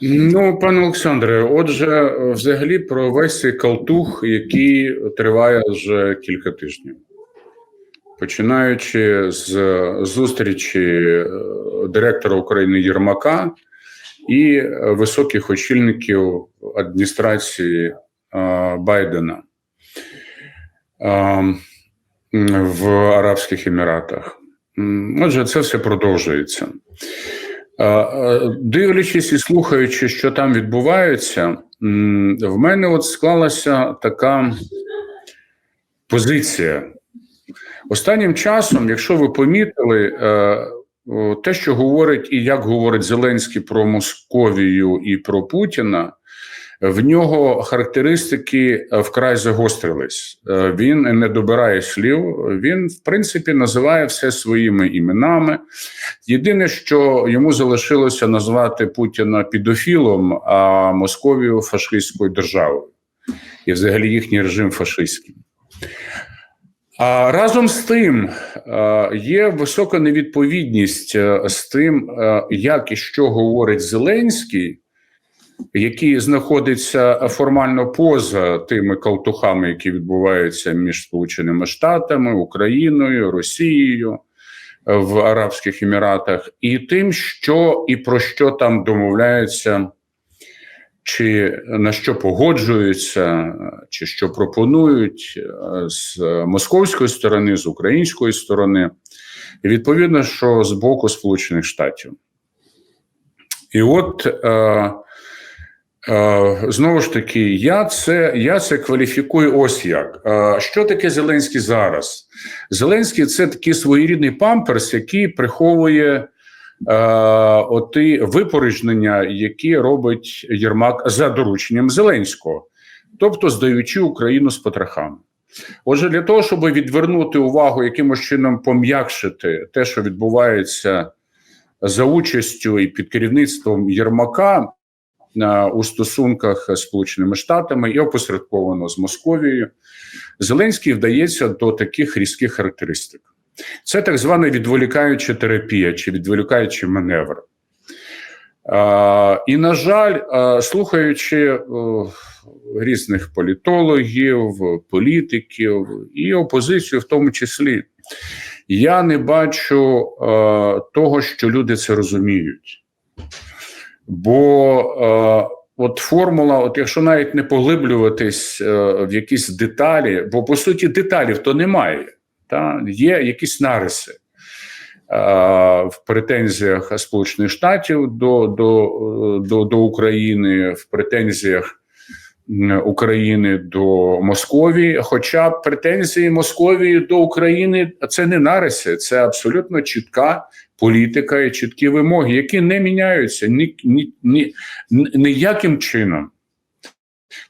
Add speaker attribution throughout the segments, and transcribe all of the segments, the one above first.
Speaker 1: Ну, пане Олександре, отже, взагалі про весь цей калтух, який триває вже кілька тижнів, починаючи з зустрічі е, директора України Єрмака і високих очільників адміністрації е, Байдена е, в Арабських Еміратах. Отже, це все продовжується. Е, е, Дивлячись і слухаючи, що там відбувається, в мене от склалася така позиція. Останнім часом, якщо ви помітили, е, те, що говорить і як говорить Зеленський про Московію і про Путіна, в нього характеристики е, вкрай загострились. Е, Він не добирає слів, він, в принципі, називає все своїми іменами. Єдине, що йому залишилося назвати Путіна підофілом, а Московію фашистською державою, і взагалі їхній режим фашистським. А разом з тим е, є висока невідповідність з тим, як і що говорить Зеленський, який знаходиться формально поза тими калтухами, які відбуваються між Сполученими Штатами, Україною, Росією в Арабських Еміратах, і тим, що і про що там домовляються, чи на що погоджуються, чи що пропонують е, з московської сторони, з української сторони, і відповідно, що з боку Сполучених Штатів. І от е, е, знову ж таки, я це, я це кваліфікую ось як. Що таке Зеленський зараз? Зеленський це такий своєрідний памперс, який приховує е, випорожнення, які робить Єрмак за дорученням Зеленського, тобто здаючи Україну з потрохами. Отже, для того, щоб відвернути увагу, якимось чином пом'якшити те, що відбувається за участю і під керівництвом Єрмака у стосунках з Сполученими Штатами і опосередковано з Московією, Зеленський вдається до таких різких характеристик. Це так звана відволікаюча терапія чи відволікаючий маневр. Е, і, на жаль, е, слухаючи е, різних політологів, політиків і опозицію, в тому числі, я не бачу е, того, що люди це розуміють. Бо е, от формула, от якщо навіть не поглиблюватись е, в якісь деталі, бо по суті деталів то немає, та? є якісь нариси. е, В претензіях Сполучених Штатів до, до, е, до, до України, в претензіях України до Московії. Хоча претензії Московії до України це не нариси, це абсолютно чітка політика і чіткі вимоги, які не міняються ні, ні, ні, ні- ніяким чином.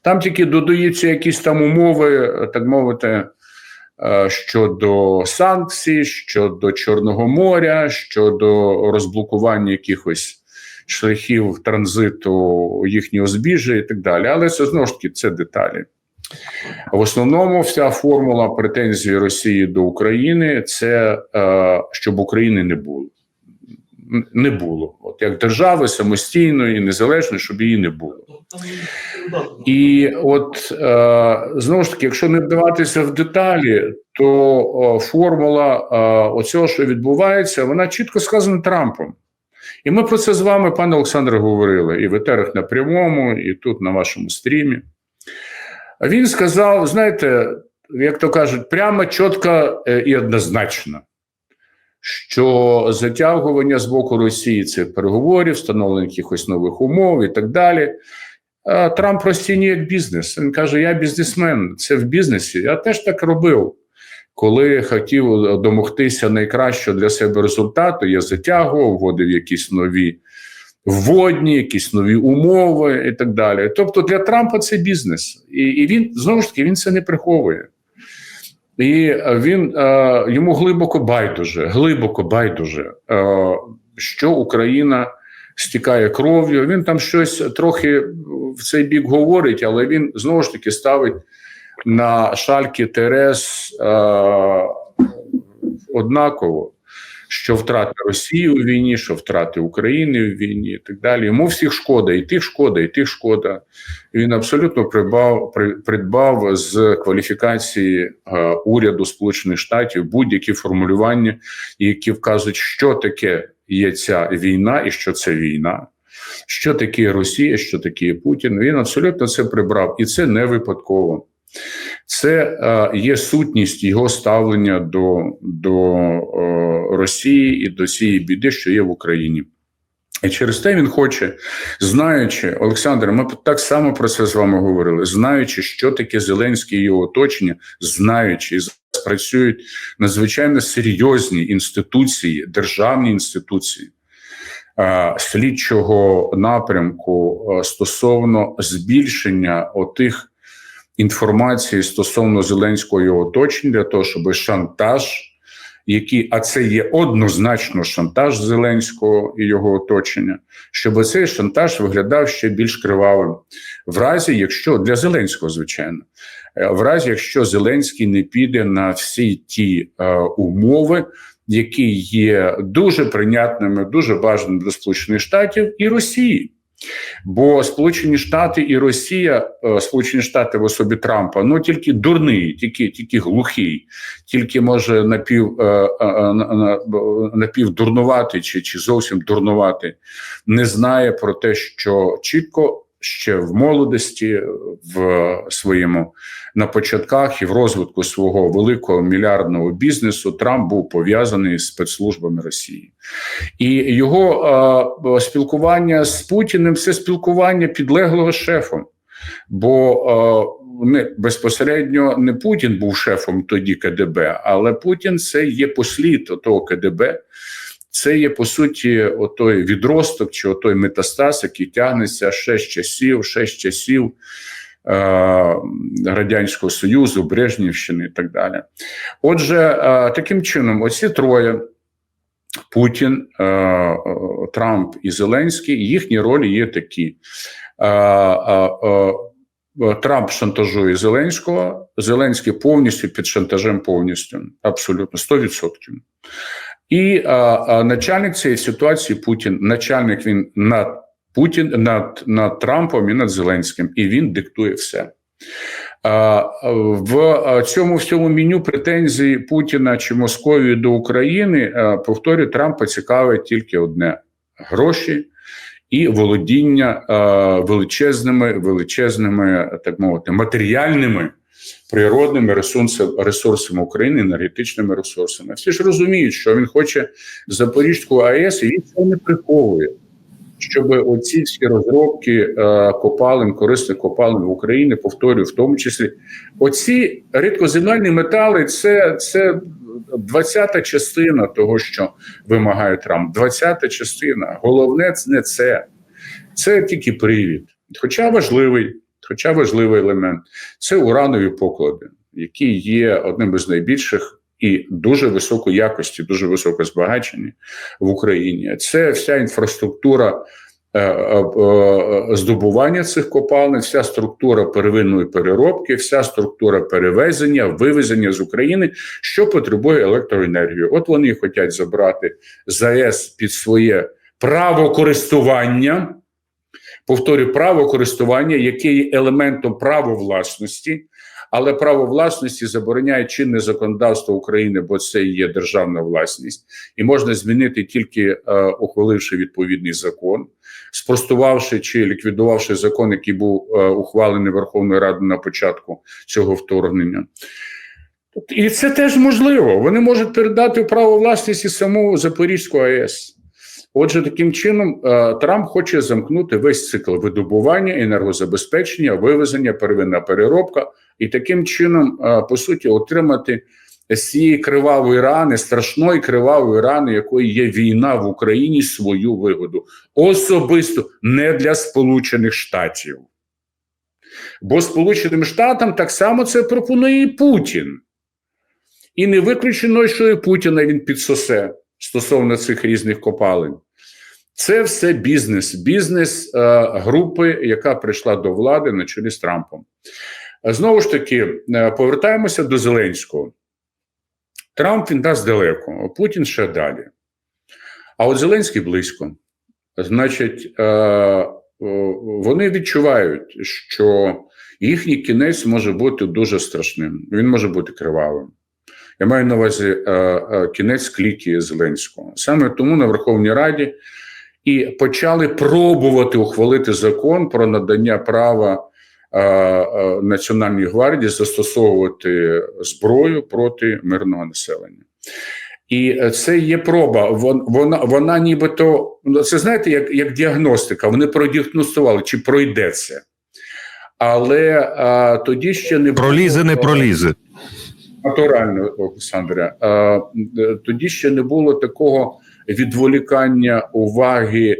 Speaker 1: Там тільки додаються якісь там умови, так мовити, е, щодо санкцій, щодо Чорного моря, щодо розблокування якихось шляхів транзиту їхнього збіжжя і так далі. Але це знову ж таки це деталі. В основному вся формула претензій Росії до України це е, щоб України не було. Не було. От як держави самостійної, незалежної, щоб її не було. І от е, знову ж таки, якщо не вдаватися в деталі, то е, формула е, оцього, що відбувається, вона чітко сказана Трампом. І ми про це з вами, пане Олександре, говорили і в етерах на прямому, і тут на вашому стрімі. Він сказав: знаєте, як то кажуть, прямо чітко е, і однозначно, що затягування з боку Росії цих переговорів, встановлення якихось нових умов і так далі. Трамп розцінює як бізнес. Він каже: Я бізнесмен, це в бізнесі. Я теж так робив. Коли хотів домогтися найкращого для себе результату, я затягував, вводив якісь нові вводні, якісь нові умови і так далі. Тобто для Трампа це бізнес, і, і він знову ж таки він це не приховує. І він е, йому глибоко байдуже, глибоко байдуже, е, що Україна стікає кров'ю. Він там щось трохи в цей бік говорить, але він знову ж таки ставить на шальки Терес е, однаково. що втрати Росії у війні, що втрати України у війні, і так далі. Йому всіх шкода, і тих шкода, і тих шкода. Він абсолютно придбав при- придбав з кваліфікації е, уряду Сполучених Штатів будь-які формулювання, які вказують, що таке є ця війна і що це війна. Що таке Росія, що таке Путін? Він абсолютно це прибрав, і це не випадково. Це е, є сутність його ставлення до, до е, Росії і до цієї біди, що є в Україні. І через те він хоче, знаючи, Олександр, ми так само про це з вами говорили, знаючи, що таке Зеленський і його оточення, знаючи, і зараз працюють надзвичайно серйозні інституції, державні інституції е, слідчого напрямку стосовно збільшення отих інформації стосовно Зеленського оточення для того, щоб шантаж, який, а це є однозначно шантаж Зеленського і його оточення, щоб цей шантаж виглядав ще більш кривавим, в разі, якщо для Зеленського, звичайно, е, в разі, якщо Зеленський не піде на всі ті е, умови. Які є дуже прийнятними, дуже бажаними для Сполучених Штатів і Росії. Бо Сполучені Штати і Росія, е, Сполучені Штати в особі Трампа, ну тільки дурний, тільки тільки глухий, тільки може напів е, е, е, на- на- напів дурнувати чи, чи зовсім дурнувати, не знає про те, що чітко ще в молодості, в своєму на початках і в розвитку свого великого мільярдного бізнесу Трамп був пов'язаний з спецслужбами Росії. І його е, спілкування з Путіним це спілкування підлеглого шефом. Бо е, не безпосередньо не Путін був шефом тоді КДБ, але Путін це є послід того КДБ. Це є по суті отой відросток чи отой метастаз, який тягнеться ще з часів, ще з часів е, Радянського Союзу, Брежнівщини і так далі. Отже, е, таким чином, оці троє. Путін, е, Трамп і Зеленський, їхні ролі є такі. Трамп шантажує Зеленського, Зеленський повністю під шантажем, повністю, абсолютно 100%. І а, а, начальник цієї ситуації Путін, начальник він над Путін над, над Трампом і над Зеленським, і він диктує все. В цьому всьому меню претензій Путіна чи Московії до України, а, повторюю, Трампа цікавить тільки одне: гроші і володіння величезними, величезними, так мовити, матеріальними природними ресурсами, України, енергетичними ресурсами. Всі ж розуміють, що він хоче Запорізьку АЕС, і він цього не приховує. Щоб оці всі розробки е, копалин, корисних копалин в Україні, повторюю, в тому числі, оці рідкоземельні метали це, це 20-та частина того, що вимагає Трамп. 20-та частина. Головне це не це. Це тільки привід. Хоча важливий, хоча важливий елемент це уранові поклади, які є одним із найбільших і дуже високої якості, дуже високо збагачені в Україні. Це вся інфраструктура е, е, е, здобування цих копалин, вся структура первинної переробки, вся структура перевезення, вивезення з України, що потребує електроенергію. От вони хочуть забрати ЗАЕС під своє право користування. Повторюю, право користування, яке є елементом права власності, але право власності забороняє чинне законодавство України, бо це є державна власність, і можна змінити тільки е, ухваливши відповідний закон, спростувавши чи ліквідувавши закон, який був е, ухвалений Верховною Радою на початку цього вторгнення. І це теж можливо. Вони можуть передати право власності саму Запорізьку АЕС. Отже, таким чином е, Трамп хоче замкнути весь цикл видобування, енергозабезпечення, вивезення, первинна переробка, і таким чином, е, по суті, отримати з цієї кривавої рани, страшної кривавої рани, якої є війна в Україні, свою вигоду. Особисто не для Сполучених Штатів. Бо Сполученим Штатам так само це пропонує і Путін. І не виключено, що і Путіна він підсосе стосовно цих різних копалин. Це все бізнес, бізнес е, групи, яка прийшла до влади на чолі з Трампом. Знову ж таки, е, повертаємося до Зеленського. Трамп він дасть далеко, а Путін ще далі. А от Зеленський близько. Значить, е, е, вони відчувають, що їхній кінець може бути дуже страшним. Він може бути кривавим. Я маю на увазі е, е, кінець кліки Зеленського. Саме тому на Верховній Раді і почали пробувати ухвалити закон про надання права е, Національній гвардії застосовувати зброю проти мирного населення. І це є проба. Вона, вона нібито, ну, це знаєте, як, як діагностика. Вони продіагностували, чи пройде це. Але а, тоді ще не було-
Speaker 2: Пролізе, не пролізе.
Speaker 1: Натурально, Олександре. А, е, тоді ще не було такого відволікання уваги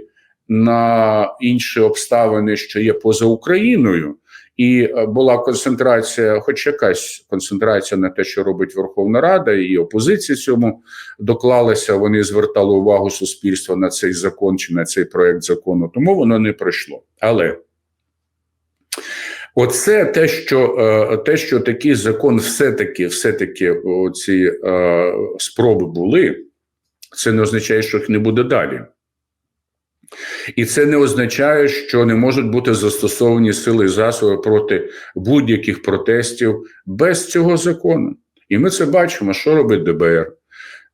Speaker 1: на інші обставини, що є поза Україною, і е, була концентрація, хоч якась концентрація на те, що робить Верховна Рада, і опозиція цьому доклалася. Вони звертали увагу суспільства на цей закон чи на цей проект закону. Тому воно не пройшло. Але Оце те, що е, те, що такий закон, все-таки, все-таки ці е, спроби були, це не означає, що їх не буде далі. І це не означає, що не можуть бути застосовані сили і засоби проти будь-яких протестів без цього закону. І ми це бачимо, що робить ДБР.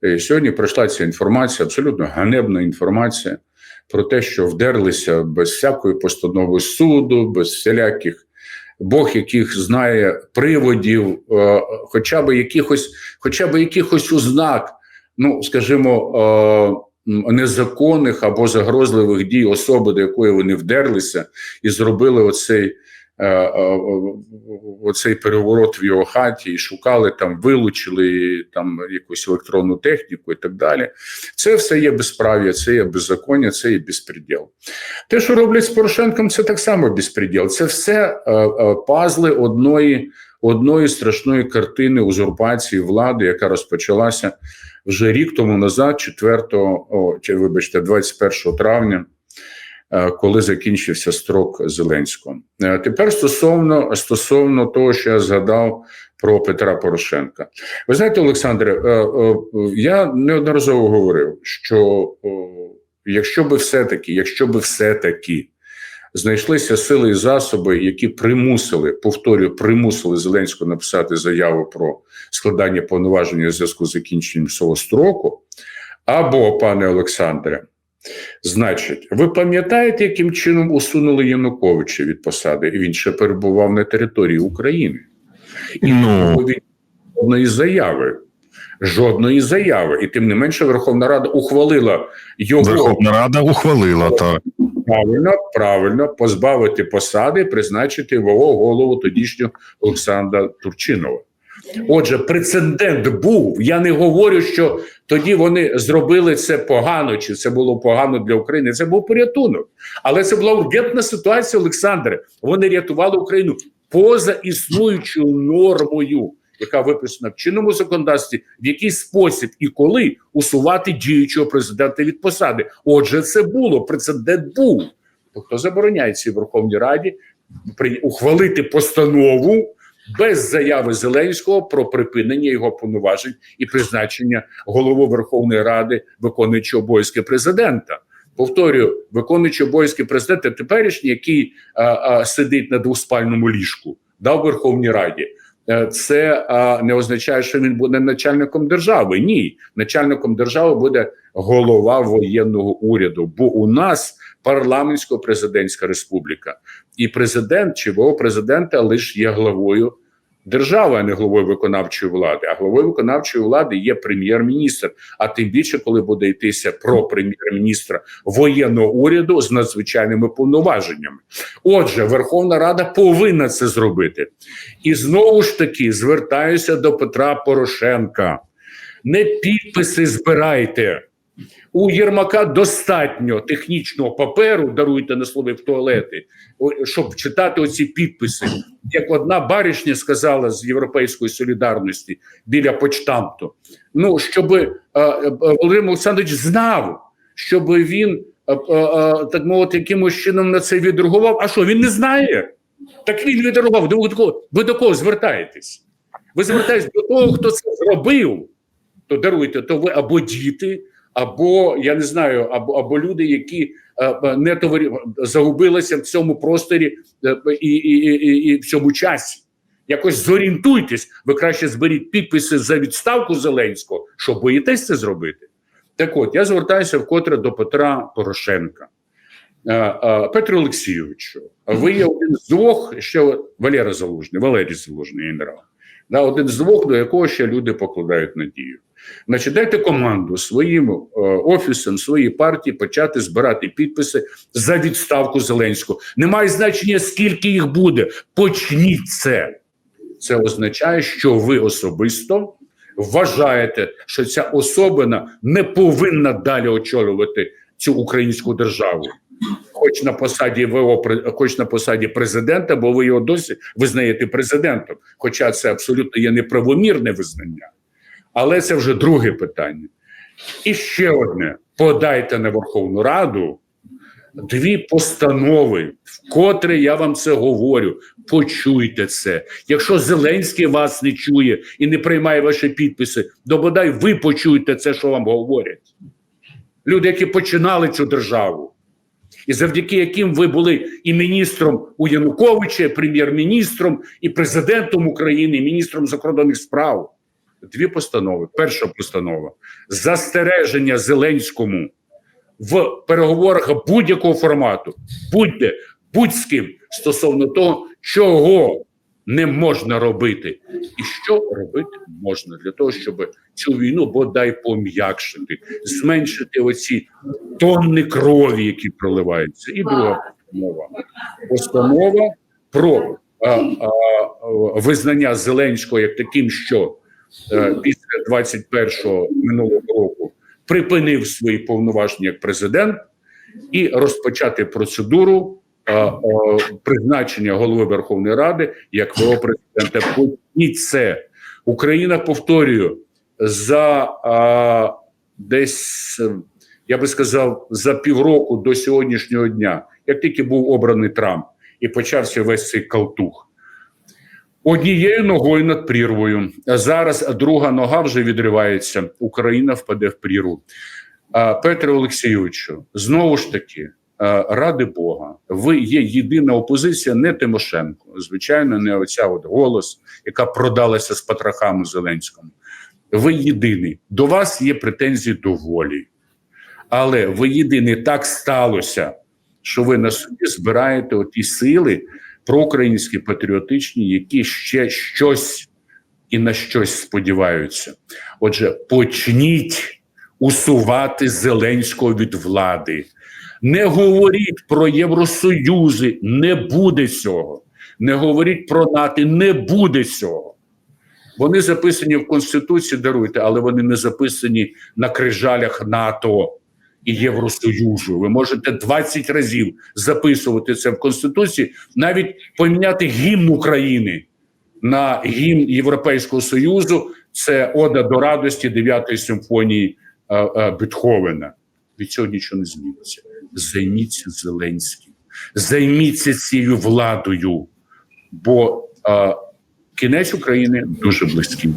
Speaker 1: І сьогодні прийшла ця інформація, абсолютно ганебна інформація про те, що вдерлися без всякої постанови суду, без всіляких Бог, яких знає приводів, е, хоча б якихось, хоча б якихось ознак, ну скажімо, е, незаконних або загрозливих дій особи, до якої вони вдерлися, і зробили оцей, оцей переворот в його хаті, і шукали там, вилучили там якусь електронну техніку і так далі. Це все є безправ'я, це є беззаконня, це є безпреділ. Те, що роблять з Порошенком, це так само безпреділ. Це все е, е, пазли одної, одної страшної картини узурпації влади, яка розпочалася вже рік тому назад, 4, о, вибачте, 21 травня, е, коли закінчився строк Зеленського. Е, тепер стосовно, стосовно того, що я згадав про Петра Порошенка. Ви знаєте, Олександре, е, е, я неодноразово говорив, що якщо би все-таки, якщо би все-таки знайшлися сили і засоби, які примусили, повторюю, примусили Зеленського написати заяву про складання повноважень у зв'язку з закінченням свого строку, або, пане Олександре, значить, ви пам'ятаєте, яким чином усунули Януковича від посади? Він ще перебував на території України. І
Speaker 2: Ну.
Speaker 1: він жодної заяви. Жодної заяви. І тим не менше Верховна Рада ухвалила його
Speaker 2: Верховна Рада ухвалила так.
Speaker 1: правильно, правильно позбавити посади, призначити його голову тодішнього Олександра Турчинова. Отже, прецедент був. Я не говорю, що тоді вони зробили це погано, чи це було погано для України. Це був порятунок. Але це була ургентна ситуація, Олександре. Вони рятували Україну поза існуючою нормою, яка виписана в чинному законодавстві, в який спосіб і коли усувати діючого президента від посади. Отже, це було прецедент був. Тобто забороняється в Верховній Раді при ухвалити постанову без заяви Зеленського про припинення його повноважень і призначення голови Верховної Ради, виконуючого обов'язки президента. Повторюю, виконуючий обов'язки президента теперішній, який а, а, сидить на двоспальному ліжку, да, в Верховній Раді. Е, Це не означає, що він буде начальником держави. Ні, начальником держави буде голова воєнного уряду. Бо у нас парламентсько-президентська республіка, і президент чи його президента лише є главою держави, а не главою виконавчої влади. А главою виконавчої влади є прем'єр-міністр. А тим більше, коли буде йтися про прем'єр-міністра воєнного уряду з надзвичайними повноваженнями. Отже, Верховна Рада повинна це зробити. І знову ж таки звертаюся до Петра Порошенка. Не підписи збирайте. У Єрмака достатньо технічного паперу, даруйте на слові в туалети, щоб читати оці підписи. Як одна баришня сказала з Європейської солідарності біля почтамту. Ну, щоб е, е, Володимир Олександрович знав, щоб він е, так мовити, якимось чином на це відреагував. А що він не знає? Так він відреагував. До кого, ви до кого звертаєтесь? Ви звертаєтесь до того, хто це зробив. То даруйте, то ви або діти, або я не знаю, або, або люди, які е, е, не товарі загубилися в цьому просторі е, і, і, і, і в цьому часі. Якось зорієнтуйтесь, ви краще зберіть підписи за відставку Зеленського, що боїтесь це зробити. Так от я звертаюся вкотре до Петра Порошенка. Петро Олексійовичу, ви є один з двох, ще Валера Залужний, Валерій Залужний генерал, да, один з двох, до якого ще люди покладають надію. Значить, дайте команду своїм е, офісам, своїй партії почати збирати підписи за відставку Зеленського. Немає значення, скільки їх буде. Почніть це. Це означає, що ви особисто вважаєте, що ця особина не повинна далі очолювати цю українську державу. Хоч на посаді ВО, хоч на посаді президента, бо ви його досі визнаєте президентом. Хоча це абсолютно є неправомірне визнання. Але це вже друге питання. І ще одне: подайте на Верховну Раду дві постанови, вкотре я вам це говорю. Почуйте це. Якщо Зеленський вас не чує і не приймає ваші підписи, то бодай ви почуєте це, що вам говорять. Люди, які починали цю державу, і завдяки яким ви були і міністром у Януковича, і прем'єр-міністром, і президентом України, і міністром закордонних справ. Дві постанови. Перша постанова застереження Зеленському в переговорах будь-якого формату, будь-де, будь з ким стосовно того, чого не можна робити, і що робити можна для того, щоб цю війну бодай пом'якшити, зменшити оці тонни крові, які проливаються. І друга постанова постанова про а, а, визнання Зеленського як таким, що після 21-го минулого року припинив свої повноваження як президент і розпочати процедуру а, а, призначення голови Верховної Ради як ВО президента. Почніть це Україна повторюю за десь. е, Я би сказав, за півроку до сьогоднішнього дня, як тільки був обраний Трамп і почався весь цей калтух. Однією ногою над прірвою. Зараз друга нога вже відривається. Україна впаде в прірву. Петре Олексійовичу, знову ж таки, ради Бога, ви є єдина опозиція, не Тимошенко. Звичайно, не оця от голос, яка продалася з патрахами Зеленському. Ви єдиний. До вас є претензії до волі. Але ви єдиний так сталося, що ви на собі збираєте оті сили проукраїнські патріотичні, які ще щось і на щось сподіваються. Отже, почніть усувати Зеленського від влади. Не говоріть про Євросоюзи, не буде цього. Не говоріть про НАТО, не буде цього. Вони записані в Конституції, даруйте, але вони не записані на крижалях НАТО і Євросоюзу. Ви можете 20 разів записувати це в Конституції, навіть поміняти гімн України на гімн Європейського Союзу. Це ода до радості 9-ї симфонії е, е, Бетховена. Від цього нічого не зміниться. Займіться Зеленським, займіться цією владою, бо е, кінець України дуже близький.